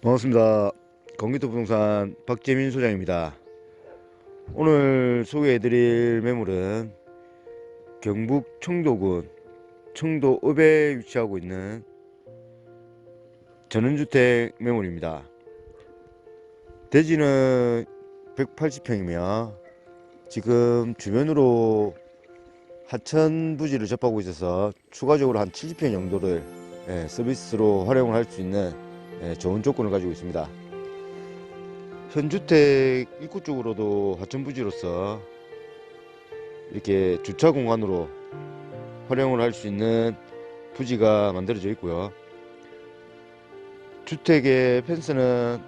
반갑습니다. 경기도 부동산 박재민 소장입니다. 오늘 소개해드릴 매물은 경북 청도군 청도읍에 위치하고 있는 전원주택 매물입니다. 대지는 180평이며 지금 주변으로 하천 부지를 접하고 있어서 추가적으로 한 70평 정도를 예, 서비스로 활용을 할 수 있는 예, 좋은 조건을 가지고 있습니다. 현주택 입구 쪽으로도 하천 부지로서 이렇게 주차 공간으로 활용을 할 수 있는 부지가 만들어져 있고요. 주택의 펜스는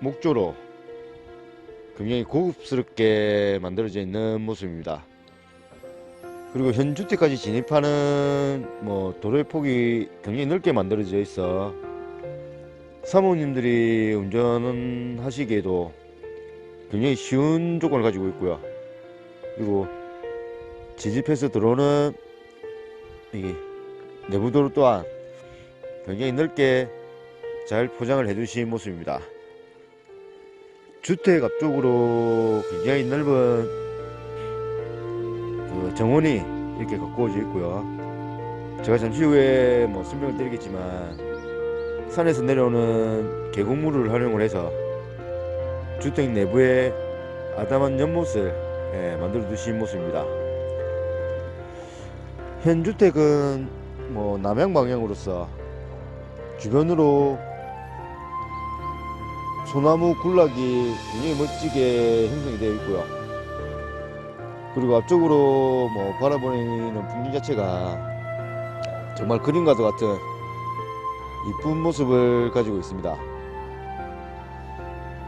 목조로 굉장히 고급스럽게 만들어져 있는 모습입니다. 그리고 현주택까지 진입하는 뭐 도로의 폭이 굉장히 넓게 만들어져 있어 사모님들이 운전하시기에도 굉장히 쉬운 조건을 가지고 있고요. 그리고 진입해서 들어오는 이 내부도로 또한 굉장히 넓게 잘 포장을 해주신 모습입니다. 주택 앞쪽으로 굉장히 넓은 그 정원이 이렇게 가꾸어져 있고요. 제가 잠시 후에 뭐 설명을 드리겠지만 산에서 내려오는 계곡물을 활용을 해서 주택 내부에 아담한 연못을 예, 만들어 두신 모습입니다. 현 주택은 뭐 남향 방향으로서 주변으로 소나무 군락이 굉장히 멋지게 형성이 되어 있고요. 그리고 앞쪽으로 뭐 바라보는 풍경 자체가 정말 그림과도 같은 이쁜 모습을 가지고 있습니다.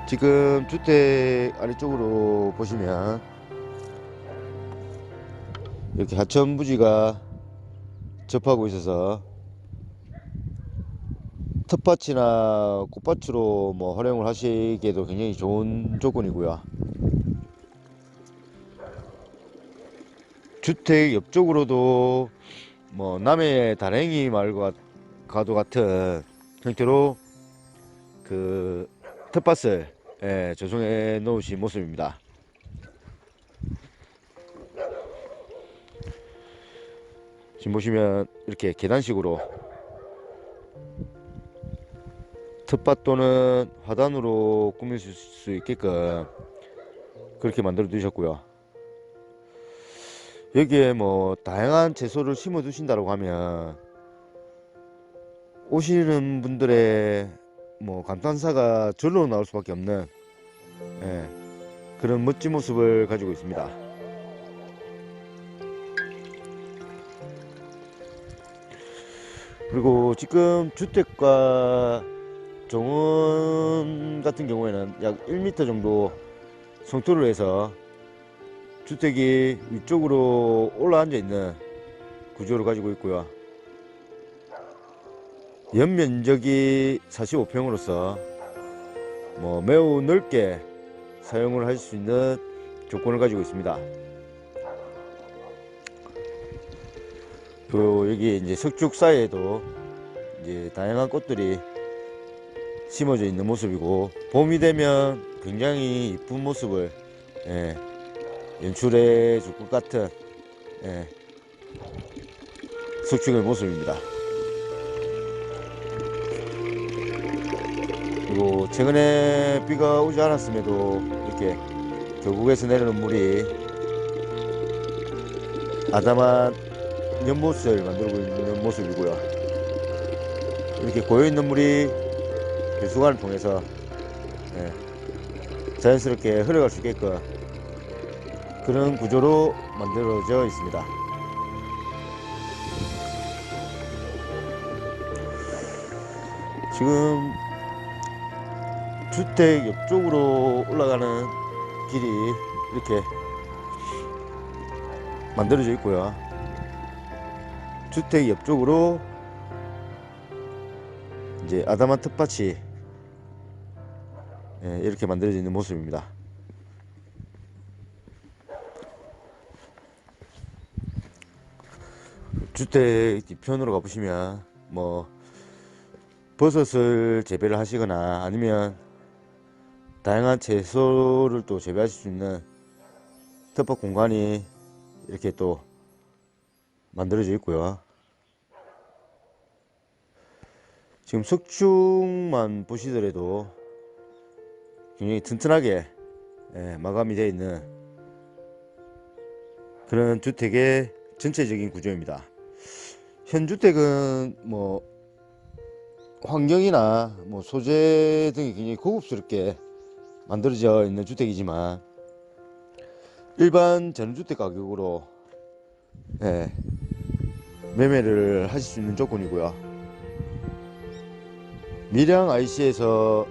지금 주택 아래쪽으로 보시면 이렇게 하천 부지가 접하고 있어서 텃밭이나 꽃밭으로 뭐 활용을 하시기에도 굉장히 좋은 조건이고요. 주택 옆쪽으로도 뭐 남해 다랭이 마을과 가도 같은 형태로 그 텃밭을 예, 조성해 놓으신 모습입니다. 지금 보시면 이렇게 계단식으로 텃밭 또는 화단으로 꾸밀 수 있게끔 그렇게 만들어 두셨고요. 여기에 뭐 다양한 채소를 심어 두신다고 하면 오시는 분들의 뭐 감탄사가 절로 나올 수밖에 없는 예, 그런 멋진 모습을 가지고 있습니다. 그리고 지금 주택과 정원 같은 경우에는 약 1m 정도 성토를 해서 주택이 위쪽으로 올라앉아 있는 구조를 가지고 있고요. 연면적이 45평으로서 뭐 매우 넓게 사용을 할 수 있는 조건을 가지고 있습니다. 그 여기 이제 석축 사이에도 이제 다양한 꽃들이 심어져 있는 모습이고 봄이 되면 굉장히 이쁜 모습을 예, 연출해 줄 것 같은 예, 석축의 모습입니다. 그리고 최근에 비가 오지 않았음에도 이렇게 계곡에서 내려오는 물이 아담한 연못을 만들고 있는 모습이고요. 이렇게 고여있는 물이 배수관을 통해서 예, 자연스럽게 흘러갈 수 있게끔 그런 구조로 만들어져 있습니다. 지금 주택 옆쪽으로 올라가는 길이 이렇게 만들어져 있고요. 주택 옆쪽으로 이제 아담한 텃밭이 예, 이렇게 만들어져 있는 모습입니다. 주택 뒤편으로 가보시면 뭐 버섯을 재배를 하시거나 아니면 다양한 채소를 또 재배하실 수 있는 텃밭 공간이 이렇게 또 만들어져 있고요. 지금 석축만 보시더라도 굉장히 튼튼하게 예, 마감이 되어 있는 그런 주택의 전체적인 구조입니다. 현 주택은 뭐 환경이나 뭐 소재 등이 굉장히 고급스럽게 만들어져 있는 주택이지만 일반 전주택 가격으로 예, 매매를 하실 수 있는 조건이고요. 밀양 IC에서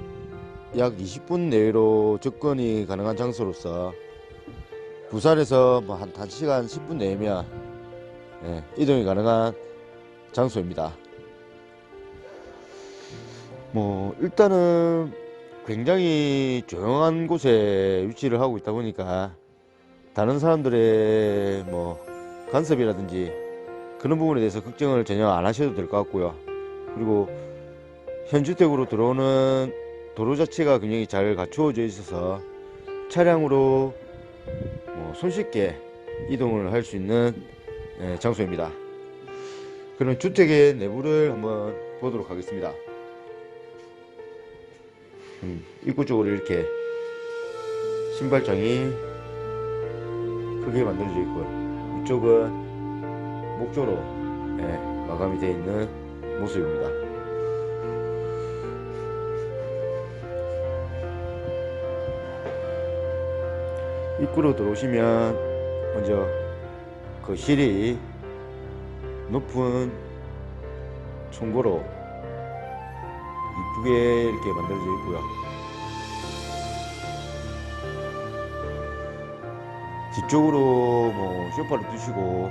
약 20분 내로 접근이 가능한 장소로서 부산에서 뭐한 1시간 10분 내면 예, 이동이 가능한 장소입니다. 뭐 일단은 굉장히 조용한 곳에 위치를 하고 있다 보니까 다른 사람들의 뭐 간섭이라든지 그런 부분에 대해서 걱정을 전혀 안 하셔도 될 것 같고요. 그리고 현주택으로 들어오는 도로 자체가 굉장히 잘 갖추어져 있어서 차량으로 뭐 손쉽게 이동을 할 수 있는 예, 장소입니다. 그럼 주택의 내부를 한번 보도록 하겠습니다. 음, 입구 쪽으로 이렇게 신발장이 크게 만들어져 있고요. 이쪽은 목조로 예, 마감이 되어 있는 모습입니다. 입구로 들어오시면 먼저 거실이 높은 총고로 이쁘게 이렇게 만들어져 있고요. 뒤쪽으로 뭐 소파를 두시고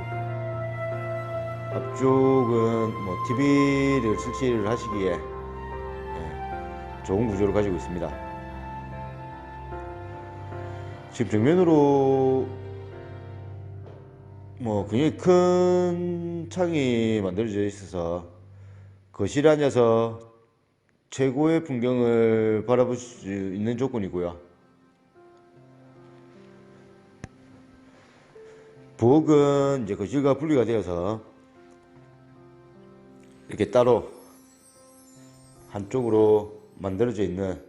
앞쪽은 뭐 TV를 설치를 하시기에 예, 좋은 구조를 가지고 있습니다. 지금 정면으로 뭐 굉장히 큰 창이 만들어져 있어서 거실에 앉아서 최고의 풍경을 바라볼 수 있는 조건이고요. 부엌은 이제 거실과 분리가 되어서 이렇게 따로 한쪽으로 만들어져 있는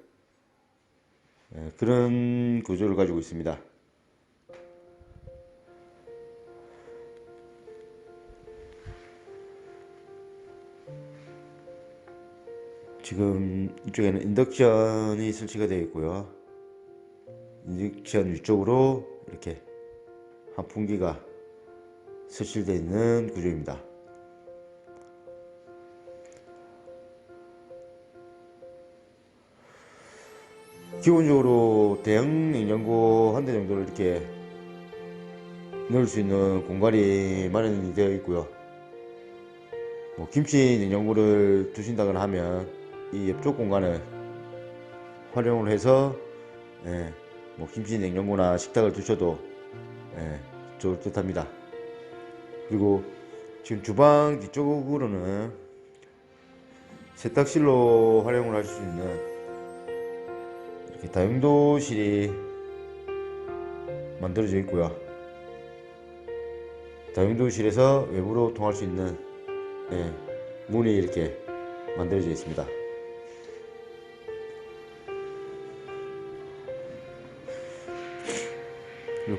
예, 그런 구조를 가지고 있습니다. 지금 이쪽에는 인덕션이 설치가 되어 있고요. 인덕션 위쪽으로 이렇게 환풍기가 설치되어 있는 구조입니다. 기본적으로 대형 냉장고 한 대 정도를 이렇게 넣을 수 있는 공간이 마련이 되어 있고요. 뭐 김치 냉장고를 두신다거나 하면 이 옆쪽 공간을 활용을 해서 예, 뭐 김치 냉장고나 식탁을 두셔도 예, 좋을 듯 합니다. 그리고 지금 주방 뒤쪽으로는 세탁실로 활용을 할수 있는 이렇게 다용도실이 만들어져 있고요. 다용도실에서 외부로 통할 수 있는 예, 문이 이렇게 만들어져 있습니다.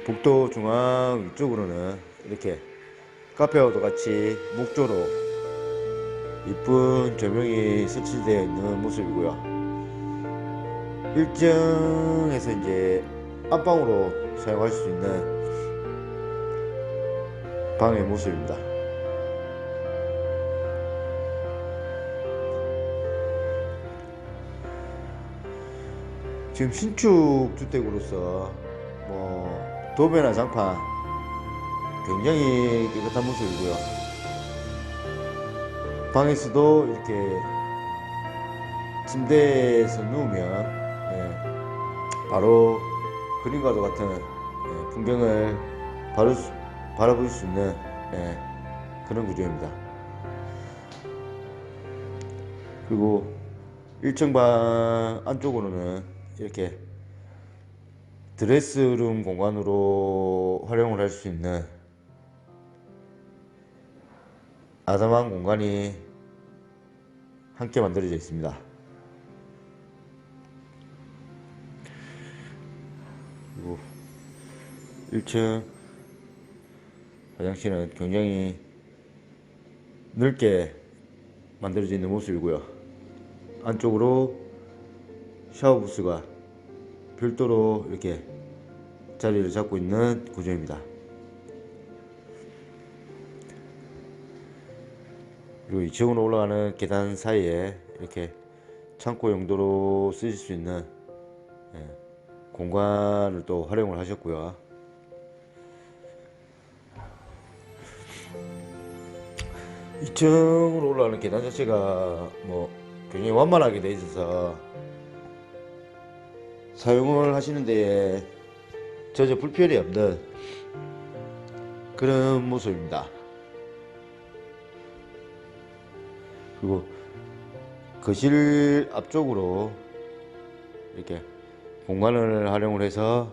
복도 중앙 위쪽으로는 이렇게 카페와도 같이 목조로 이쁜 조명이 설치되어 있는 모습이고요. 1층에서 이제 안방으로 사용할 수 있는 방의 모습입니다. 지금 신축 주택으로서 뭐 도배나 장판 굉장히 깨끗한 모습이고요. 방에서도 이렇게 침대에서 누우면 예, 바로 그림과도 같은 예, 풍경을 바로 수- 바라볼 수 있는 예, 그런 구조입니다. 그리고 1층 방 안쪽으로는 이렇게 드레스룸 공간으로 활용을 할 수 있는 아담한 공간이 함께 만들어져 있습니다. 그리고 1층 화장실은 굉장히 넓게 만들어져 있는 모습이고요. 안쪽으로 샤워 부스가 별도로 이렇게 자리를 잡고 있는 구조입니다. 그리고 2층으로 올라가는 계단 사이에 이렇게 창고 용도로 쓰실 수 있는 예, 공간을 또 활용을 하셨고요. 이층으로 올라가는 계단 자체가 뭐 굉장히 완만하게 되어 있어서 사용을 하시는 데에 전혀 불편이 없는 그런 모습입니다. 그리고 거실 앞쪽으로 이렇게 공간을 활용을 해서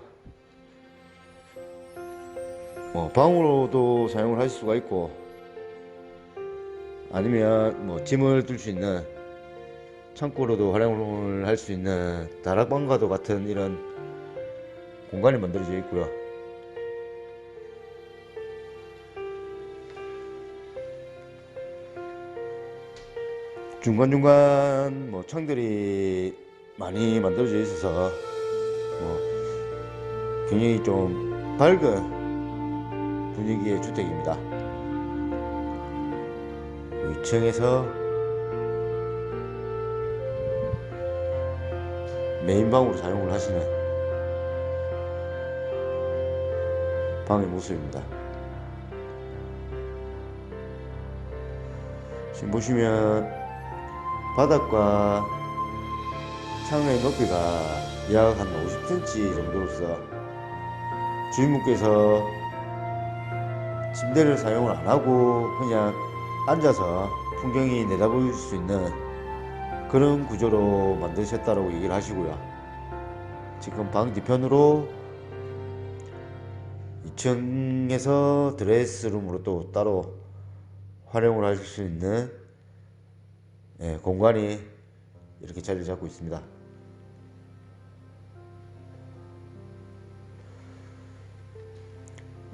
뭐 방으로도 사용을 하실 수가 있고 아니면 뭐 짐을 둘 수 있는 창고로도 활용을 할 수 있는 다락방과도 같은 이런 공간이 만들어져 있고요. 중간중간 뭐 창들이 많이 만들어져 있어서 뭐 굉장히 좀 밝은 분위기의 주택입니다. 2층에서 메인방으로 사용을 하시는 방의 모습입니다. 지금 보시면 바닥과 창의 높이가 약 한 50cm 정도로서 주인분께서 침대를 사용을 안 하고 그냥 앉아서 풍경이 내다볼 수 있는 그런 구조로 만드셨다고 얘기를 하시고요. 지금 방 뒤편으로 2층에서 드레스룸으로 또 따로 활용을 하실 수 있는 예, 공간이 이렇게 자리를 잡고 있습니다.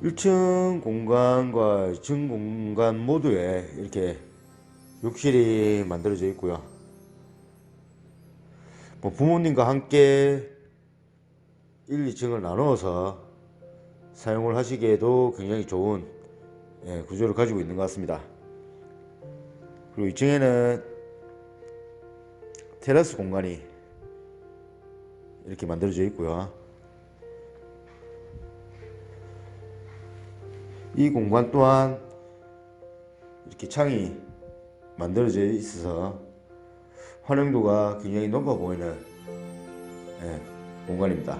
일층 공간과 2층 공간 모두에 이렇게 욕실이 만들어져 있고요. 뭐 부모님과 함께 1, 2층을 나누어서 사용을 하시기에도 굉장히 좋은 예, 구조를 가지고 있는 것 같습니다. 그리고 2층에는 테라스 공간이 이렇게 만들어져 있고요. 이 공간 또한 이렇게 창이 만들어져 있어서 활용도가 굉장히 높아 보이는 예, 공간입니다.